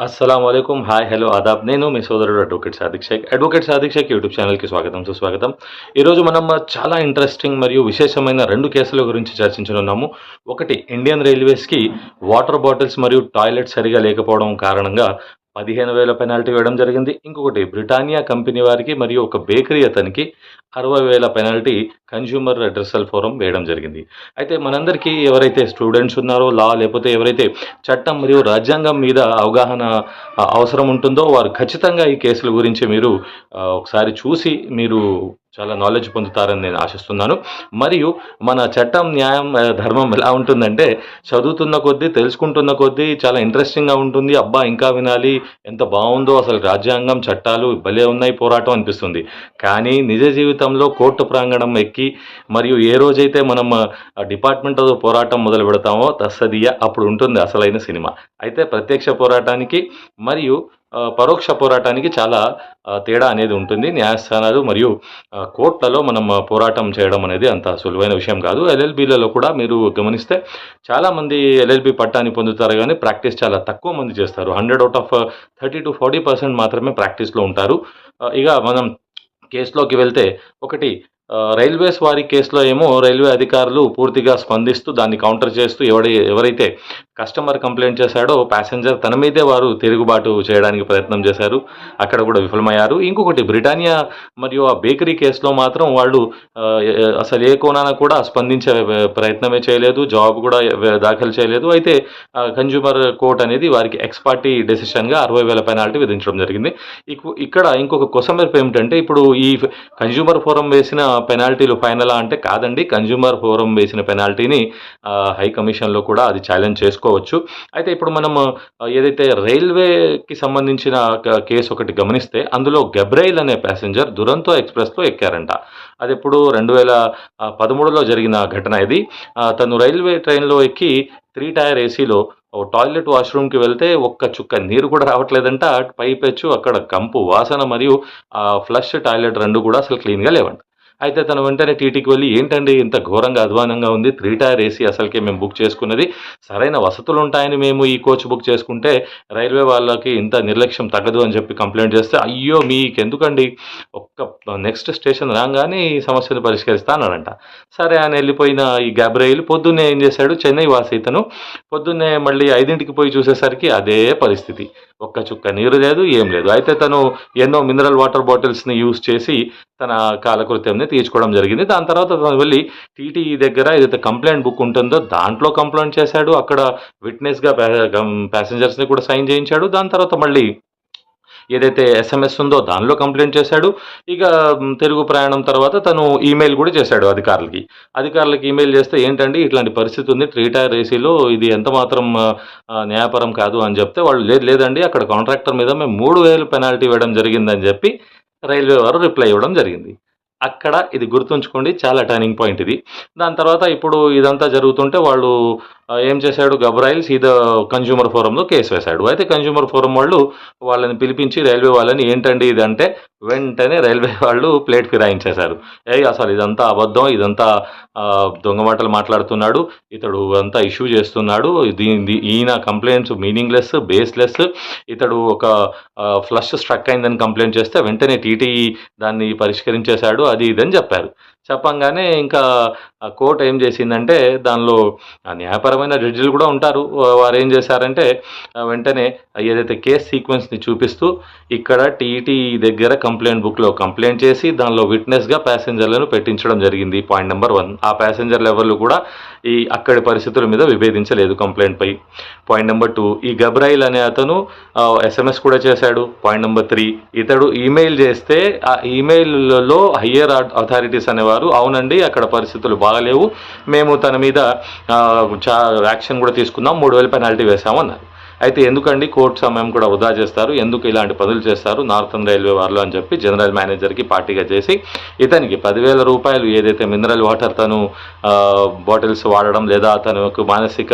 అస్సలం అయికం hi hello Aadab నేను మీ సోదరుడు advocate Sadiq Shaikh advocate Sadiq Shaikh YouTube ఛానల్కి స్వాగతం సుస్వాగతం ఈరోజు మనం చాలా ఇంట్రెస్టింగ్ మరియు విశేషమైన రెండు కేసుల గురించి చర్చించనున్నాము ఒకటి ఇండియన్ రైల్వేస్కి వాటర్ బాటిల్స్ మరియు టాయిలెట్ సరిగా లేకపోవడం కారణంగా పదిహేను వేల పెనాల్టీ వేయడం జరిగింది ఇంకొకటి బ్రిటానియా కంపెనీ వారికి మరియు ఒక బేకరీ అతనికి అరవై వేల పెనాల్టీ కన్జ్యూమర్ రెడ్రసల్ ఫోరం వేయడం జరిగింది. అయితే మనందరికీ ఎవరైతే స్టూడెంట్స్ ఉన్నారో లా లేకపోతే ఎవరైతే చట్టం మరియు రాజ్యాంగం మీద అవగాహన అవసరం ఉంటుందో వారు ఖచ్చితంగా ఈ కేసుల గురించి మీరు ఒకసారి చూసి మీరు చాలా నాలెడ్జ్ పొందుతారని నేను ఆశిస్తున్నాను. మరియు మన చట్టం న్యాయం ధర్మం ఎలా ఉంటుందంటే చదువుతున్న కొద్దీ తెలుసుకుంటున్న కొద్దీ చాలా ఇంట్రెస్టింగ్గా ఉంటుంది. అబ్బా ఇంకా వినాలి. ఎంత బాగుందో అసలు రాజ్యాంగం చట్టాలు భలే ఉన్నాయి పోరాటం అనిపిస్తుంది. కానీ నిజ జీవితంలో కోర్టు ప్రాంగణం ఎక్కి మరియు ఏ రోజైతే మనం ఆ డిపార్ట్మెంట్ పోరాటం మొదలు పెడతామో తస్సదియ అప్పుడు ఉంటుంది అసలైన సినిమా. అయితే ప్రత్యక్ష పోరాటానికి మరియు పరోక్ష పోరాటానికి చాలా తేడా అనేది ఉంటుంది. న్యాయస్థానాలు మరియు కోర్టులలో మనం పోరాటం చేయడం అనేది అంత సులువైన విషయం కాదు. ఎల్ఎల్బీలలో కూడా మీరు గమనిస్తే చాలామంది ఎల్ఎల్బి పట్టాన్ని పొందుతారు కానీ ప్రాక్టీస్ చాలా తక్కువ మంది చేస్తారు. Hundred out of thirty to forty percent మాత్రమే ప్రాక్టీస్లో ఉంటారు. ఇక మనం కేసులోకి వెళ్తే ఒకటి రైల్వేస్ వారి కేసులో ఏమో రైల్వే అధికారులు పూర్తిగా స్పందిస్తూ దాన్ని కౌంటర్ చేస్తూ ఎవడై ఎవరైతే కస్టమర్ కంప్లైంట్ చేశాడో ప్యాసింజర్ తన మీదే వారు తిరుగుబాటు చేయడానికి ప్రయత్నం చేశారు. అక్కడ కూడా విఫలమయ్యారు. ఇంకొకటి బ్రిటానియా మరియు ఆ బేకరీ కేసులో మాత్రం వాళ్ళు అసలు ఏ కోణాన కూడా స్పందించే ప్రయత్నమే చేయలేదు జవాబు కూడా దాఖలు చేయలేదు. అయితే కన్జ్యూమర్ కోర్ట్ అనేది వారికి ఎక్స్ పార్టీ డెసిషన్గా అరవై వేల పెనాల్టీ విధించడం జరిగింది. ఇక్కడ ఇంకొక కొసమెరుపు ఏమిటంటే ఇప్పుడు ఈ కన్జ్యూమర్ ఫోరం వేసిన పెనాల్టీలు ఫైనలా అంటే కాదండి కన్జ్యూమర్ ఫోరం వేసిన పెనాల్టీని హై కమిషన్లో కూడా అది ఛాలెంజ్ చెప్పుకోవచ్చు. అయితే ఇప్పుడు మనం ఏదైతే రైల్వేకి సంబంధించిన కేసు ఒకటి గమనిస్తే అందులో గబ్రైల్ అనే ప్యాసింజర్ దురంతో ఎక్స్ప్రెస్లో ఎక్కారంట. అది ఎప్పుడు రెండు వేల పదమూడులో జరిగిన ఘటన ఇది. తను రైల్వే ట్రైన్లో ఎక్కి త్రీ టైర్ ఏసీలో ఓ టాయిలెట్ వాష్రూమ్కి వెళ్తే ఒక్క చుక్క నీరు కూడా రావట్లేదంట. పైపెచ్చు అక్కడ కంపు వాసన మరియు ఫ్లష్ టాయిలెట్ రెండు కూడా అసలు క్లీన్గా లేవంట. అయితే తను వెంటనే టీటీకి వెళ్ళి ఏంటండి ఇంత ఘోరంగా అధ్వానంగా ఉంది? త్రీ టైర్ ఏసీ అసలుకే మేము బుక్ చేసుకున్నది. సరైన వసతులు ఉంటాయని మేము ఈ కోచ్ బుక్ చేసుకుంటే రైల్వే వాళ్ళకి ఇంత నిర్లక్ష్యం తగ్గదు అని చెప్పి కంప్లైంట్ చేస్తే అయ్యో మీకు ఎందుకండి ఒక్క నెక్స్ట్ స్టేషన్ రాగానే ఈ సమస్యను పరిష్కరిస్తా అన్నాడంట. సరే ఆయన వెళ్ళిపోయిన ఈ గాబ్రైల్ పొద్దున్నే ఏం చేశాడు? చెన్నై వాసి ఇతను పొద్దున్నే మళ్ళీ ఐదింటికి పోయి చూసేసరికి అదే పరిస్థితి. ఒక్క చుక్క నీరు లేదు ఏం లేదు. అయితే తను ఎన్నో మినరల్ వాటర్ బాటిల్స్ని యూజ్ చేసి తన కాలకృత్యంని తీర్చుకోవడం జరిగింది. దాని తర్వాత వెళ్ళి టీటీఈ దగ్గర ఏదైతే కంప్లైంట్ బుక్ ఉంటుందో దాంట్లో కంప్లైంట్ చేశాడు. అక్కడ విట్నెస్గా ప్యాసింజర్స్ని కూడా సైన్ చేయించాడు. దాని తర్వాత మళ్ళీ ఏదైతే ఎస్ఎంఎస్ ఉందో దానిలో కంప్లైంట్ చేశాడు. ఇక తెలుగు ప్రయాణం తర్వాత తను ఈమెయిల్ కూడా చేశాడు అధికారులకి. అధికారులకి ఈమెయిల్ చేస్తే ఏంటండి ఇట్లాంటి పరిస్థితి ఉంది త్రీ టైర్ ఏసీలో ఇది ఎంత మాత్రం న్యాయపరం కాదు అని చెప్తే వాళ్ళు లేదు లేదండి అక్కడ కాంట్రాక్టర్ మీద మేము మూడు వేలు పెనాల్టీ వేయడం జరిగిందని చెప్పి రైల్వే వారు రిప్లై ఇవ్వడం జరిగింది. అక్కడ ఇది గుర్తుంచుకోండి చాలా టర్నింగ్ పాయింట్ ఇది. దాని తర్వాత ఇప్పుడు ఇదంతా జరుగుతుంటే వాళ్ళు ఏం చేశాడు గబ్రాయిల్? సీదా కన్జ్యూమర్ ఫోరంలో కేసు వేశాడు. అయితే కన్జ్యూమర్ ఫోరం వాళ్ళు వాళ్ళని పిలిపించి రైల్వే వాళ్ళని ఏంటండి ఇది అంటే వెంటనే రైల్వే వాళ్ళు ప్లేట్ ఫిరాయించేశారు. ఏ అసలు ఇదంతా అబద్ధం ఇదంతా దొంగ మాటలు మాట్లాడుతున్నాడు ఇతడు అంతా ఇష్యూ చేస్తున్నాడు దీని ఈయన కంప్లైంట్స్ మీనింగ్లెస్ బేస్లెస్ ఇతడు ఒక ఫ్లష్ స్ట్రక్ అయిందని కంప్లైంట్ చేస్తే వెంటనే టీటీ దాన్ని పరిష్కరించేశాడు అది ఇదని చెప్పారు. చెప్పంగానే ఇంకా ఆ కోర్టు ఏం చేసిందంటే దానిలో ఆ న్యాయపరమైన జడ్జిలు కూడా ఉంటారు. వారు ఏం చేశారంటే వెంటనే ఏదైతే కేస్ సీక్వెన్స్ని చూపిస్తూ ఇక్కడ టీటీ దగ్గర కంప్లైంట్ బుక్లో కంప్లైంట్ చేసి దానిలో విట్నెస్గా ప్యాసింజర్లను పెట్టించడం జరిగింది. Point number one. ఆ ప్యాసింజర్లు ఎవరు కూడా ఈ అక్కడి పరిస్థితుల మీద విభేదించలేదు కంప్లైంట్పై పాయింట్ నెంబర్ టూ ఈ గబ్రాయిల్ అనే అతను ఎస్ఎంఎస్ కూడా చేశాడు. పాయింట్ నెంబర్ త్రీ ఇతడు ఈమెయిల్ చేస్తే ఆ ఈమెయిల్లో హయ్యర్ అథారిటీస్ అనేవారు అవునండి అక్కడ పరిస్థితులు బాగలేవు. మేము తన మీద చా యాక్షన్ కూడా తీసుకుందాం మూడు వేల పెనాల్టీ వేసామన్నారు అయితే ఎందుకండి కోర్టు సమయం కూడా వృధా చేస్తారు? ఎందుకు ఇలాంటి పనులు చేస్తారు? నార్థన్ రైల్వే వాళ్ళు అని చెప్పి జనరల్ మేనేజర్కి పార్టీగా చేసి ఇతనికి పదివేల రూపాయలు ఏదైతే మినరల్ వాటర్ తను బాటిల్స్ వాడడం లేదా తనకు మానసిక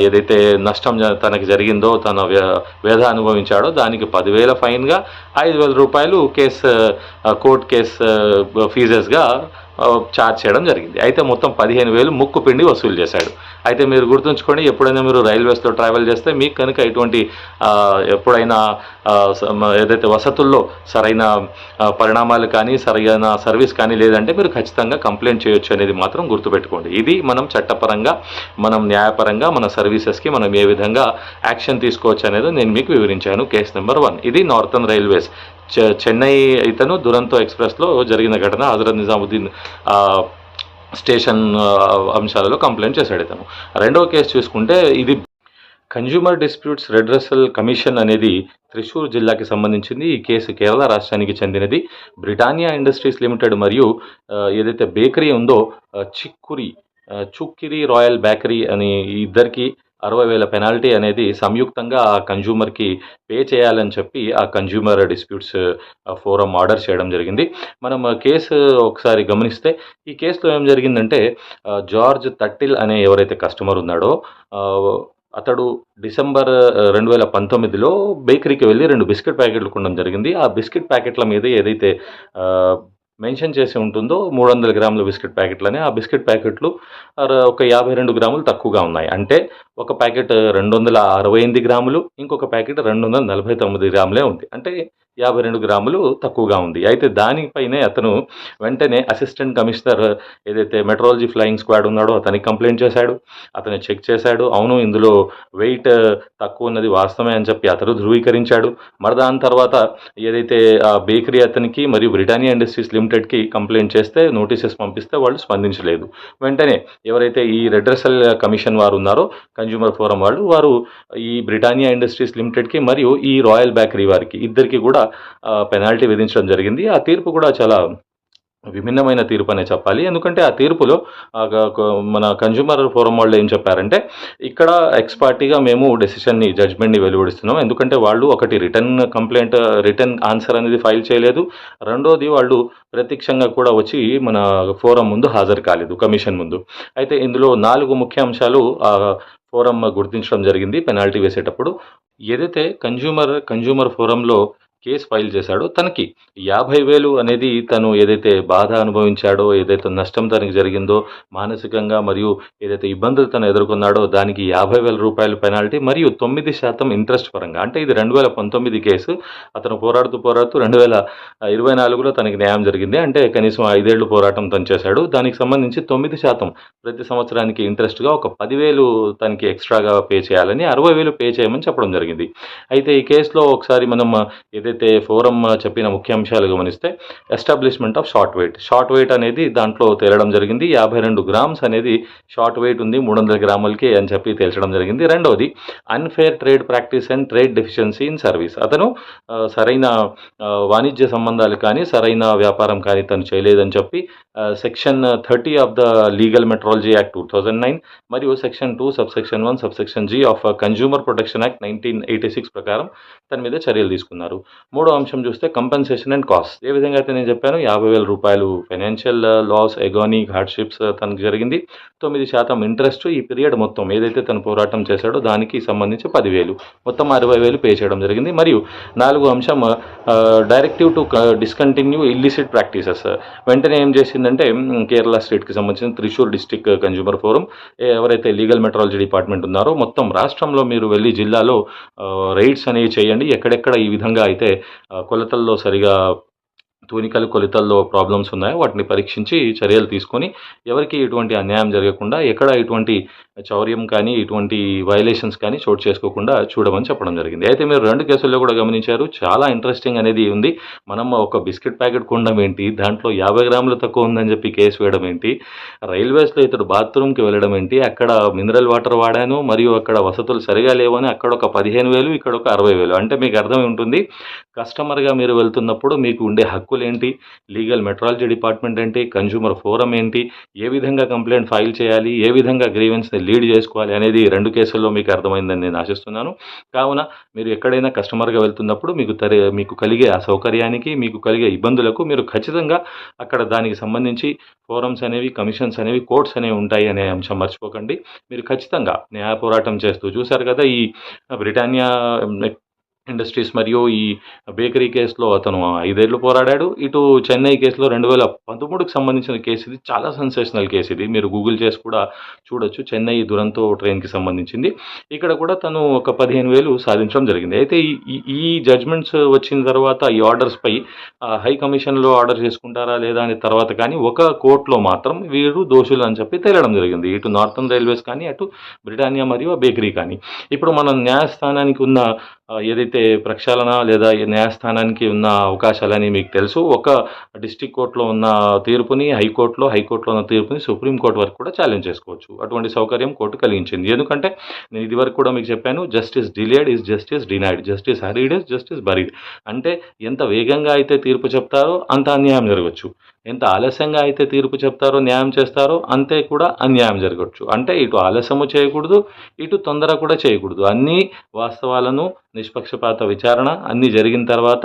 ఏదైతే నష్టం తనకి జరిగిందో తన వ్య- వ్యధ అనుభవించాడో దానికి పదివేల ఫైన్గా ఐదు వేల రూపాయలు కేసు కోర్ట్ కేసు ఫీజెస్గా ఛార్జ్ చేయడం జరిగింది. అయితే మొత్తం పదిహేను వేలు ముక్కు పిండి వసూలు చేశాడు. అయితే మీరు గుర్తుంచుకోండి ఎప్పుడైనా మీరు రైల్వేస్లో ట్రావెల్ చేస్తే మీకు కనుక ఎటువంటి ఎప్పుడైనా ఏదైతే వసతుల్లో సరైన పరిణామాలు కానీ సరైన సర్వీస్ కానీ లేదంటే మీరు ఖచ్చితంగా కంప్లైంట్ చేయొచ్చు అనేది మాత్రం గుర్తుపెట్టుకోండి. ఇది మనం చట్టపరంగా మనం న్యాయపరంగా మన సర్వీసెస్కి మనం ఏ విధంగా యాక్షన్ తీసుకోవచ్చు అనేది నేను మీకు వివరించాను. కేసు నెంబర్ వన్ ఇది నార్థన్ రైల్వేస్ చెన్నై ఇతను దురంతో ఎక్స్ప్రెస్లో జరిగిన ఘటన హజరత్ నిజాముద్దీన్ స్టేషన్ అంశాలలో కంప్లైంట్ చేశాడు ఇతను. రెండవ కేసు చూసుకుంటే ఇది కన్జ్యూమర్ డిస్ప్యూట్స్ రెడ్రెసల్ కమిషన్ అనేది త్రిశూర్ జిల్లాకి సంబంధించింది. ఈ కేసు కేరళ రాష్ట్రానికి చెందినది. బ్రిటానియా ఇండస్ట్రీస్ లిమిటెడ్ మరియు ఏదైతే బేకరీ ఉందో చిక్కురి చుక్కిరి రాయల్ బేకరీ అని ఇద్దరికి అరవై వేల పెనాల్టీ అనేది సంయుక్తంగా ఆ కన్జ్యూమర్కి పే చేయాలని చెప్పి ఆ కన్జ్యూమర్ డిస్ప్యూట్స్ ఫోరం ఆర్డర్ చేయడం జరిగింది. మనం కేసు ఒకసారి గమనిస్తే ఈ కేసులో ఏం జరిగిందంటే జార్జ్ తట్టిల్ అనే ఎవరైతే కస్టమర్ ఉన్నాడో అతడు డిసెంబర్ రెండు వేల పంతొమ్మిదిలో బేకరీకి వెళ్ళి రెండు బిస్కెట్ ప్యాకెట్లు కొనడం జరిగింది. ఆ బిస్కెట్ ప్యాకెట్ల మీద ఏదైతే మెన్షన్ చేసి ఉంటుందో మూడు వందల గ్రాముల బిస్కెట్ ప్యాకెట్లని. ఆ బిస్కెట్ ప్యాకెట్లు ఒక యాభై రెండు గ్రాములు తక్కువగా ఉన్నాయి. అంటే ఒక ప్యాకెట్ రెండు వందల అరవై ఎనిమిది గ్రాములు ఇంకొక ప్యాకెట్ రెండు వందల నలభై తొమ్మిది గ్రాములే ఉంది. అంటే యాభై రెండు గ్రాములు తక్కువగా ఉంది. అయితే దానిపైనే అతను వెంటనే అసిస్టెంట్ కమిషనర్ ఏదైతే మెట్రాలజీ ఫ్లయింగ్ స్క్వాడ్ ఉన్నాడో అతనికి కంప్లైంట్ చేశాడు. అతను చెక్ చేశాడు. అవును ఇందులో వెయిట్ తక్కువ ఉన్నది వాస్తవమే అని చెప్పి అతను ధృవీకరించాడు. మరి దాని తర్వాత ఏదైతే ఆ బేకరీ అతనికి మరియు బ్రిటానియా ఇండస్ట్రీస్ లిమిటెడ్కి కంప్లైంట్ చేస్తే నోటీసెస్ పంపిస్తే వాళ్ళు స్పందించలేదు. వెంటనే ఎవరైతే ఈ రెడ్రెసల్ కమిషన్ వారు ఉన్నారో కన్జ్యూమర్ ఫోరం వాళ్ళు వారు ఈ బ్రిటానియా ఇండస్ట్రీస్ లిమిటెడ్కి మరియు ఈ రాయల్ బేకరీ వారికి ఇద్దరికి కూడా పెనాల్టీ విధించడం జరిగింది. ఆ తీర్పు కూడా చాలా విభిన్నమైన తీర్పు అనే చెప్పాలి. ఎందుకంటే ఆ తీర్పులో మన కన్జ్యూమర్ ఫోరం వాళ్ళు ఏం చెప్పారంటే ఇక్కడ ఎక్స్ పార్టీగా మేము డెసిషన్ని జడ్జ్మెంట్ని వెలువడిస్తున్నాం. ఎందుకంటే వాళ్ళు ఒకటి రిటర్న్ కంప్లైంట్ రిటర్న్ ఆన్సర్ అనేది ఫైల్ చేయలేదు. రెండోది వాళ్ళు ప్రత్యక్షంగా కూడా వచ్చి మన ఫోరం ముందు హాజరు కాలేదు కమిషన్ ముందు. అయితే ఇందులో నాలుగు ముఖ్య అంశాలు ఆ ఫోరం గుర్తించడం జరిగింది పెనాల్టీ వేసేటప్పుడు. ఏదైతే కన్జ్యూమర్ కన్జ్యూమర్ ఫోరంలో కేసు ఫైల్ చేశాడో తనకి యాభై వేలు అనేది తను ఏదైతే బాధ అనుభవించాడో ఏదైతే నష్టం తనకి జరిగిందో మానసికంగా మరియు ఏదైతే ఇబ్బందులు తను ఎదుర్కొన్నాడో దానికి యాభై వేల రూపాయల పెనాల్టీ మరియు తొమ్మిది శాతం ఇంట్రెస్ట్ పరంగా. అంటే ఇది రెండు వేల పంతొమ్మిది కేసు. అతను పోరాడుతూ పోరాడుతూ రెండు వేల ఇరవై నాలుగులో తనకి న్యాయం జరిగింది. అంటే కనీసం ఐదేళ్ళు పోరాటం తను చేశాడు. దానికి సంబంధించి తొమ్మిది శాతం ప్రతి సంవత్సరానికి ఇంట్రెస్ట్గా ఒక పదివేలు తనకి ఎక్స్ట్రాగా పే చేయాలని అరవై వేలు పే చేయమని చెప్పడం జరిగింది. అయితే ఈ కేసులో ఒకసారి మనం ఏదైతే ఫోరం చెప్పిన ముఖ్య అంశాలు గమనిస్తే establishment of short weight. Short weight అనేది దాంట్లో తేలడం జరిగింది. యాభై రెండు గ్రామ్స్ అనేది షార్ట్ వెయిట్ ఉంది మూడు వందల గ్రాములకి అని చెప్పి తేల్చడం జరిగింది. రెండవది unfair trade practice and trade deficiency in service. అతను సరైన వాణిజ్య సంబంధాలు కానీ సరైన వ్యాపారం కానీ తను చేయలేదని చెప్పి section thirty of the legal metrology act two thousand nine మరియు section two sub section one sub section G of consumer protection act nineteen eighty six ప్రకారం తన మీద చర్యలు తీసుకున్నారు. మూడో అంశం చూస్తే కంపెన్సేషన్ అండ్ కాస్ట్ ఏ విధంగా అయితే నేను చెప్పాను యాభై వేల రూపాయలు ఫైనాన్షియల్ లాస్ ఎగోనీ హార్డ్షిప్స్ తనకు జరిగింది. తొమ్మిది శాతం ఇంట్రెస్ట్ ఈ పీరియడ్ మొత్తం ఏదైతే తను పోరాటం చేశాడో దానికి సంబంధించి పదివేలు. మొత్తం అరవై వేలు పే చేయడం జరిగింది. మరియు నాలుగో అంశం directive to discontinue illicit practices వెంటనే ఏం చేసిందంటే కేరళ స్టేట్కి సంబంధించిన త్రిశూర్ డిస్టిక్ కన్జ్యూమర్ ఫోరం ఎవరైతే లీగల్ మెట్రాలజీ డిపార్ట్మెంట్ ఉన్నారో మొత్తం రాష్ట్రంలో మీరు వెళ్ళి జిల్లాలో uh, రైడ్స్ అనేవి చేయండి. ఎక్కడెక్కడ ఈ విధంగా అయితే కొలతల్లో సరిగా తూనికలు కొలితల్లో ప్రాబ్లమ్స్ ఉన్నాయో? వాటిని పరీక్షించి చర్యలు తీసుకొని ఎవరికి ఎటువంటి అన్యాయం జరగకుండా ఎక్కడ ఎటువంటి చౌర్యం కానీ ఇటువంటి వైలేషన్స్ కానీ చోటు చేసుకోకుండా చూడమని చెప్పడం జరిగింది. అయితే మీరు రెండు కేసుల్లో కూడా గమనించారు. చాలా ఇంట్రెస్టింగ్ అనేది ఉంది. మనం ఒక బిస్కెట్ ప్యాకెట్ కొనడం ఏంటి? దాంట్లో యాభై గ్రాములు తక్కువ ఉందని చెప్పి కేసు వేయడం ఏంటి? రైల్వేస్లో ఇతడు బాత్రూమ్కి వెళ్ళడం ఏంటి? అక్కడ మినరల్ వాటర్ వాడాను మరియు అక్కడ వసతులు సరిగా లేవని అక్కడ ఒక పదిహేను వేలు ఇక్కడ ఒక అరవై వేలు. అంటే మీకు అర్థమై ఉంటుంది. కస్టమర్గా మీరు వెళ్తున్నప్పుడు మీకు ఉండే హక్కు హక్కులు ఏంటి లీగల్ మెట్రాలజీ డిపార్ట్మెంట్ ఏంటి? కన్జ్యూమర్ ఫోరం ఏంటి? ఏ విధంగా కంప్లైంట్ ఫైల్ చేయాలి? ఏ విధంగా గ్రీవెన్స్ని లీడ్ చేసుకోవాలి అనేది రెండు కేసుల్లో మీకు అర్థమైందని నేను ఆశిస్తున్నాను. కావున మీరు ఎక్కడైనా కస్టమర్గా వెళ్తున్నప్పుడు మీకు తరి మీకు కలిగే ఆ సౌకర్యానికి మీకు కలిగే ఇబ్బందులకు మీరు ఖచ్చితంగా అక్కడ దానికి సంబంధించి ఫోరమ్స్ అనేవి కమిషన్స్ అనేవి కోర్ట్స్ అనేవి ఉంటాయి అనే అంశం మర్చిపోకండి. మీరు ఖచ్చితంగా న్యాయ పోరాటం చేస్తూ చూశారు కదా ఈ బ్రిటానియా ఇండస్ట్రీస్ మరియు ఈ బేకరీ కేసులో అతను ఐదేళ్ళు పోరాడాడు. ఇటు చెన్నై కేసులో రెండు వేల పంతొమ్మిదికి సంబంధించిన కేసు ఇది. చాలా సెన్సేషనల్ కేసు ఇది. మీరు గూగుల్ చేసి కూడా చూడొచ్చు. చెన్నై దురంతో ట్రైన్కి సంబంధించింది. ఇక్కడ కూడా తను ఒక పదిహేను వేలు సాధించడం జరిగింది. అయితే ఈ- ఈ ఈ జడ్జ్మెంట్స్ వచ్చిన తర్వాత ఈ ఆర్డర్స్పై హై కమిషన్లో ఆర్డర్ చేసుకుంటారా లేదా అనే తర్వాత కానీ ఒక కోర్టులో మాత్రం వీరు దోషులు అని చెప్పి తేలడం జరిగింది. ఇటు నార్థన్ రైల్వేస్ కానీ అటు బ్రిటానియా మరియు బేకరీ కానీ. ఇప్పుడు మన న్యాయస్థానానికి ఉన్న ఏదైతే ప్రక్షాళన లేదా న్యాయస్థానానికి ఉన్న అవకాశాలని మీకు తెలుసు ఒక డిస్టిక్ కోర్టులో ఉన్న తీర్పుని హైకోర్టులో హైకోర్టులో ఉన్న తీర్పుని సుప్రీంకోర్టు వరకు కూడా ఛాలెంజ్ చేసుకోవచ్చు. అటువంటి సౌకర్యం కోర్టు కలిగించింది. ఎందుకంటే నేను ఇది వరకు కూడా మీకు చెప్పాను justice delayed is justice denied justice hurried is justice buried అంటే ఎంత వేగంగా అయితే తీర్పు చెప్తారో అంత అన్యాయం జరగవచ్చు ఎంత ఆలస్యంగా అయితే తీర్పు చెప్తారో న్యాయం చేస్తారో అంతే కూడా అన్యాయం జరగవచ్చు అంటే ఇటు ఆలస్యము చేయకూడదు ఇటు తొందర కూడా చేయకూడదు. అన్ని వాస్తవాలను నిష్పక్షపాత విచారణ అన్నీ జరిగిన తర్వాత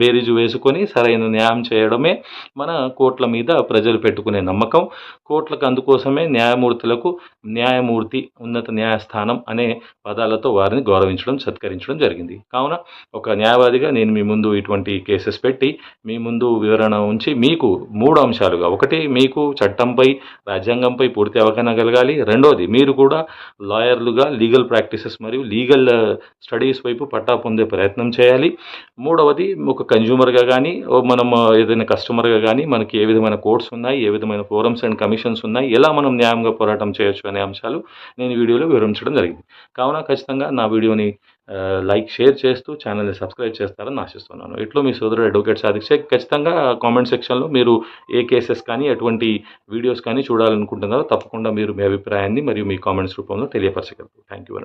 బేరీజు వేసుకొని సరైన న్యాయం చేయడమే మన కోట్ల మీద ప్రజలు పెట్టుకునే నమ్మకం. కోట్లకు అందుకోసమే న్యాయమూర్తులకు న్యాయమూర్తి ఉన్నత న్యాయస్థానం అనే పదాలతో వారిని గౌరవించడం సత్కరించడం జరిగింది. కావున ఒక న్యాయవాదిగా నేను మీ ముందు ఇటువంటి కేసెస్ పెట్టి మీ ముందు వివరణ ఉంచి మీకు మూడు అంశాలుగా. ఒకటి మీకు చట్టంపై రాజ్యాంగంపై పూర్తి అవగాహన కలగాలి. రెండోది మీరు కూడా లాయర్లుగా లీగల్ ప్రాక్టీసెస్ మరియు లీగల్ స్టడీస్ వైపు పట్టా పొందే ప్రయత్నం చేయాలి. మూడవది ఒక కన్జ్యూమర్గా కానీ మనం ఏదైనా కస్టమర్గా కానీ మనకి ఏ విధమైన కోర్ట్స్ ఉన్నాయి ఏ విధమైన ఫోరమ్స్ అండ్ కమిషన్స్ ఉన్నాయి ఎలా మనం న్యాయంగా పోరాటం చేయొచ్చు అనే అంశాలు నేను వీడియోలో వివరించడం జరిగింది. కావున ఖచ్చితంగా నా వీడియోని లైక్ షేర్ చేస్తూ ఛానల్ని సబ్స్క్రైబ్ చేస్తారని ఆశిస్తున్నాను. ఇట్లో మీ సోదరుడు అడ్వకేట్ సాధిక్ షేక్. ఖచ్చితంగా కామెంట్ సెక్షన్లో మీరు ఏ కేసెస్ కానీ ఎటువంటి వీడియోస్ కానీ చూడాలనుకుంటున్నారో తప్పకుండా మీరు మీ అభిప్రాయాన్ని మరియు మీ కామెంట్స్ రూపంలో తెలియపరచగలరు. Thank you